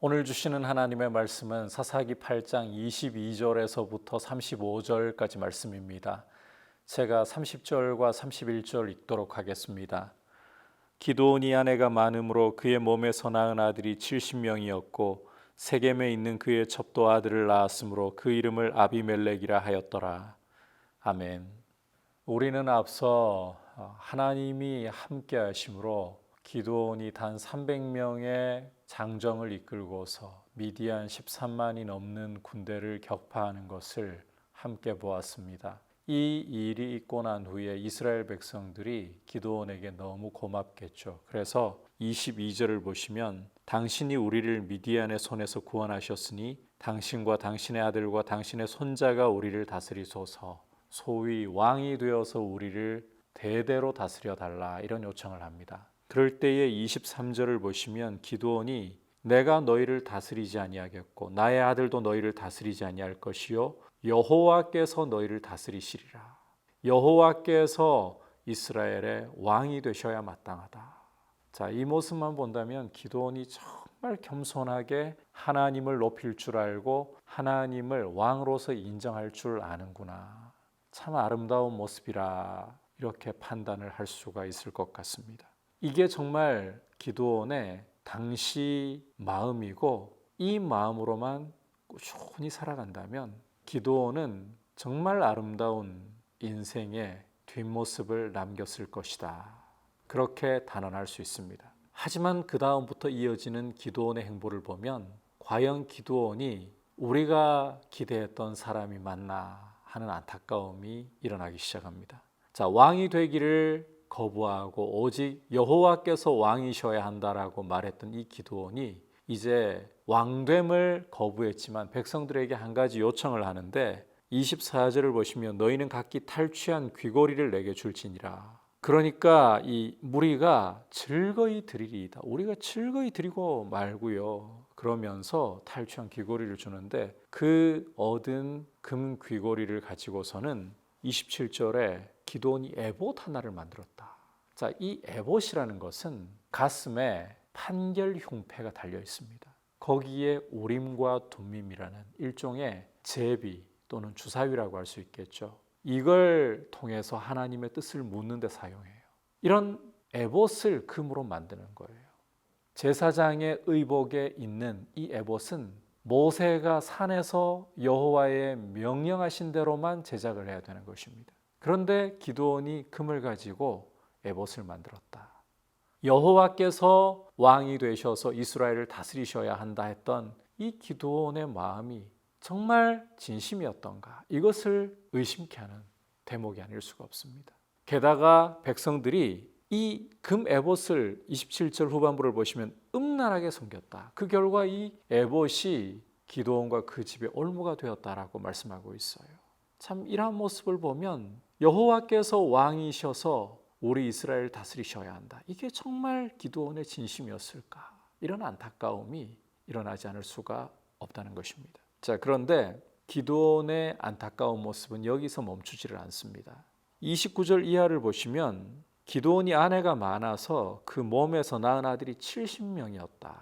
오늘 주시는 하나님의 말씀은 사사기 8장 22절에서부터 35절까지 말씀입니다. 제가 30절과 31절 읽도록 하겠습니다. 기도온이 아내가 많음으로 그의 몸에서 낳은 아들이 70명이었고 세겜에 있는 그의 첩도 아들을 낳았으므로 그 이름을 아비멜렉이라 하였더라. 아멘. 우리는 앞서 하나님이 함께 하심으로 기도원이 단 300명의 장정을 이끌고서 미디안 13만이 넘는 군대를 격파하는 것을 함께 보았습니다. 이 일이 있고 난 후에 이스라엘 백성들이 기도원에게 너무 고맙겠죠. 그래서 22절을 보시면 당신이 우리를 미디안의 손에서 구원하셨으니 당신과 당신의 아들과 당신의 손자가 우리를 다스리소서 소위 왕이 되어서 우리를 대대로 다스려 달라 이런 요청을 합니다. 그럴 때에 23절을 보시면 기도원이 내가 너희를 다스리지 아니하겠고 나의 아들도 너희를 다스리지 아니할 것이요 여호와께서 너희를 다스리시리라. 여호와께서 이스라엘의 왕이 되셔야 마땅하다. 자, 이 모습만 본다면 기도원이 정말 겸손하게 하나님을 높일 줄 알고 하나님을 왕으로서 인정할 줄 아는구나. 참 아름다운 모습이라 이렇게 판단을 할 수가 있을 것 같습니다. 이게 정말 기도원의 당시 마음이고 이 마음으로만 꾸준히 살아간다면 기도원은 정말 아름다운 인생의 뒷모습을 남겼을 것이다. 그렇게 단언할 수 있습니다. 하지만 그 다음부터 이어지는 기도원의 행보를 보면 과연 기도원이 우리가 기대했던 사람이 맞나 하는 안타까움이 일어나기 시작합니다. 자, 왕이 되기를 거부하고 오직 여호와께서 왕이셔야 한다라고 말했던 이 기도원이 이제 왕됨을 거부했지만 백성들에게 한 가지 요청을 하는데 24절을 보시면 너희는 각기 탈취한 귀고리를 내게 줄지니라. 그러니까 이 무리가 즐거이 드리리이다. 우리가 즐거이 드리고 말고요. 그러면서 탈취한 귀고리를 주는데 그 얻은 금 귀고리를 가지고서는 27절에 기도원이 에봇 하나를 만들었다. 자, 이 에봇이라는 것은 가슴에 판결 흉패가 달려 있습니다. 거기에 우림과 둠밈이라는 일종의 제비 또는 주사위라고 할 수 있겠죠. 이걸 통해서 하나님의 뜻을 묻는 데 사용해요. 이런 에봇을 금으로 만드는 거예요. 제사장의 의복에 있는 이 에봇은 모세가 산에서 여호와의 명령하신 대로만 제작을 해야 되는 것입니다. 그런데 기도원이 금을 가지고 에봇을 만들었다. 여호와께서 왕이 되셔서 이스라엘을 다스리셔야 한다 했던 이 기도원의 마음이 정말 진심이었던가 이것을 의심케 하는 대목이 아닐 수가 없습니다. 게다가 백성들이 이 금 에봇을 27절 후반부를 보시면 음란하게 섬겼다. 그 결과 이 에봇이 기도원과 그 집의 올무가 되었다라고 말씀하고 있어요. 참 이러한 모습을 보면 여호와께서 왕이셔서 우리 이스라엘 다스리셔야 한다. 이게 정말 기도원의 진심이었을까? 이런 안타까움이 일어나지 않을 수가 없다는 것입니다. 자, 그런데 기도원의 안타까운 모습은 여기서 멈추지를 않습니다. 29절 이하를 보시면 기도원이 아내가 많아서 그 몸에서 낳은 아들이 70명이었다.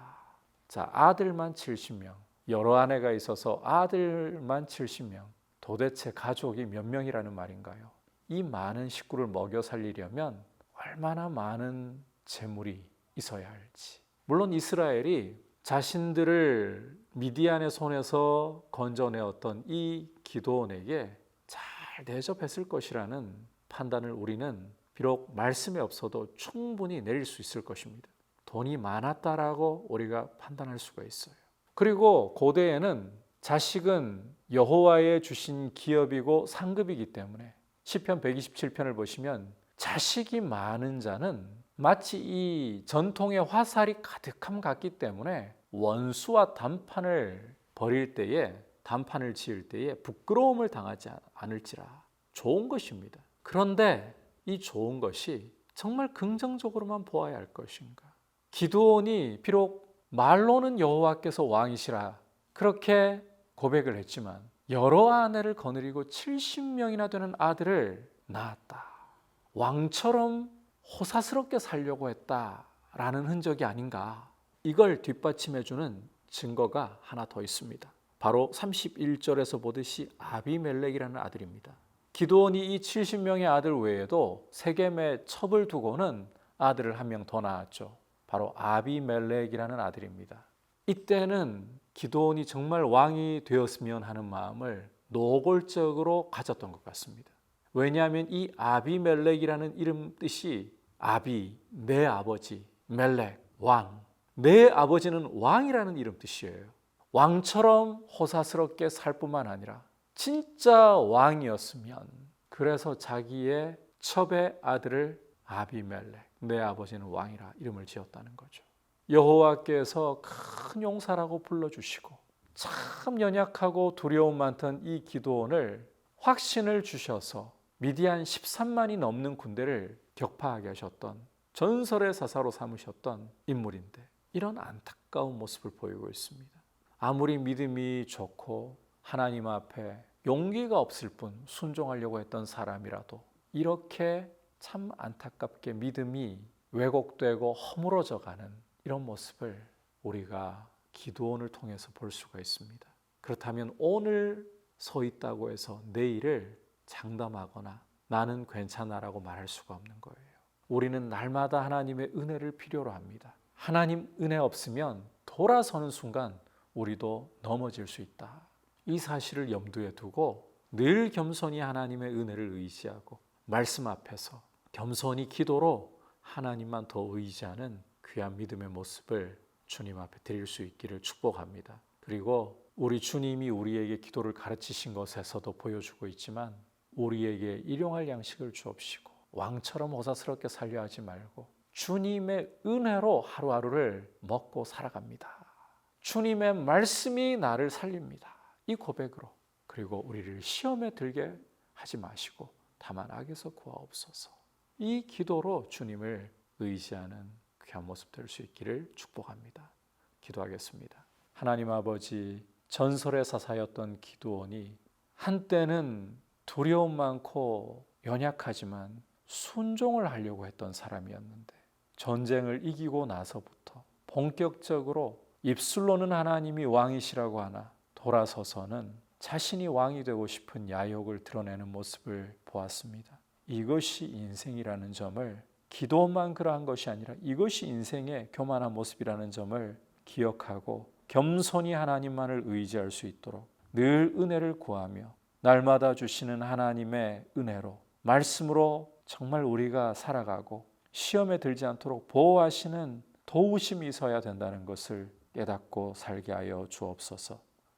자, 아들만 70명. 여러 아내가 있어서 아들만 70명. 도대체 가족이 몇 명이라는 말인가요? 이 많은 식구를 먹여 살리려면 얼마나 많은 재물이 있어야 할지. 물론 이스라엘이 자신들을 미디안의 손에서 건져내었던 이 기도원에게 잘 대접했을 것이라는 판단을 우리는 비록 말씀이 없어도 충분히 내릴 수 있을 것입니다. 돈이 많았다라고 우리가 판단할 수가 있어요. 그리고 고대에는 자식은 여호와의 주신 기업이고 상급이기 때문에 시편 127편을 보시면 자식이 많은 자는 마치 이 전통의 화살이 가득함 같기 때문에 원수와 단판을 벌일 때에 단판을 지을 때에 부끄러움을 당하지 않을지라 좋은 것입니다. 그런데 이 좋은 것이 정말 긍정적으로만 보아야 할 것인가? 기도원이 비록 말로는 여호와께서 왕이시라 그렇게 고백을 했지만 여러 아내를 거느리고 70명이나 되는 아들을 낳았다. 왕처럼 호사스럽게 살려고 했다라는 흔적이 아닌가. 이걸 뒷받침해 주는 증거가 하나 더 있습니다. 바로 31절에서 보듯이 아비멜렉이라는 아들입니다. 기도원이 이 70명의 아들 외에도 세겜에 첩을 두고는 아들을 한 명 더 낳았죠. 바로 아비멜렉이라는 아들입니다. 이때는 기도원이 정말 왕이 되었으면 하는 마음을 노골적으로 가졌던 것 같습니다. 왜냐하면 이 아비멜렉이라는 이름 뜻이 아비, 내 아버지, 멜렉, 왕. 내 아버지는 왕이라는 이름 뜻이에요. 왕처럼 호사스럽게 살 뿐만 아니라 진짜 왕이었으면 그래서 자기의 첩의 아들을 아비멜렉, 내 아버지는 왕이라 이름을 지었다는 거죠. 여호와께서 큰 용사라고 불러주시고 참 연약하고 두려움 많던 이 기도원을 확신을 주셔서 미디안 13만이 넘는 군대를 격파하게 하셨던 전설의 사사로 삼으셨던 인물인데 이런 안타까운 모습을 보이고 있습니다. 아무리 믿음이 좋고 하나님 앞에 용기가 없을 뿐 순종하려고 했던 사람이라도 이렇게 참 안타깝게 믿음이 왜곡되고 허물어져 가는 이런 모습을 우리가 기도원을 통해서 볼 수가 있습니다. 그렇다면 오늘 서 있다고 해서 내일을 장담하거나 나는 괜찮아라고 말할 수가 없는 거예요. 우리는 날마다 하나님의 은혜를 필요로 합니다. 하나님 은혜 없으면 돌아서는 순간 우리도 넘어질 수 있다. 이 사실을 염두에 두고 늘 겸손히 하나님의 은혜를 의지하고 말씀 앞에서 겸손히 기도로 하나님만 더 의지하는 귀한 믿음의 모습을 주님 앞에 드릴 수 있기를 축복합니다. 그리고 우리 주님이 우리에게 기도를 가르치신 것에서도 보여주고 있지만 우리에게 일용할 양식을 주옵시고 왕처럼 호사스럽게 살려 하지 말고 주님의 은혜로 하루하루를 먹고 살아갑니다. 주님의 말씀이 나를 살립니다. 이 고백으로 그리고 우리를 시험에 들게 하지 마시고 다만 악에서 구하옵소서. 이 기도로 주님을 의지하는 귀한 모습 될 수 있기를 축복합니다. 기도하겠습니다. 하나님 아버지 전설의 사사였던 기도원이 한때는 두려움 많고 연약하지만 순종을 하려고 했던 사람이었는데 전쟁을 이기고 나서부터 본격적으로 입술로는 하나님이 왕이시라고 하나 돌아서서는 자신이 왕이 되고 싶은 야욕을 드러내는 모습을 보았습니다. 이것이 인생이라는 점을 기도만 그러한 것이 아니라 이것이 인생의 교만한 모습이라는 점을 기억하고 겸손히 하나님만을 의지할 수 있도록 늘 은혜를 구하며 날마다 주시는 하나님의 은혜로 말씀으로 정말 우리가 살아가고 시험에 들지 않도록 보호하시는 도우심이 있어야 된다는 것을 깨닫고 살게 하여 주옵소서.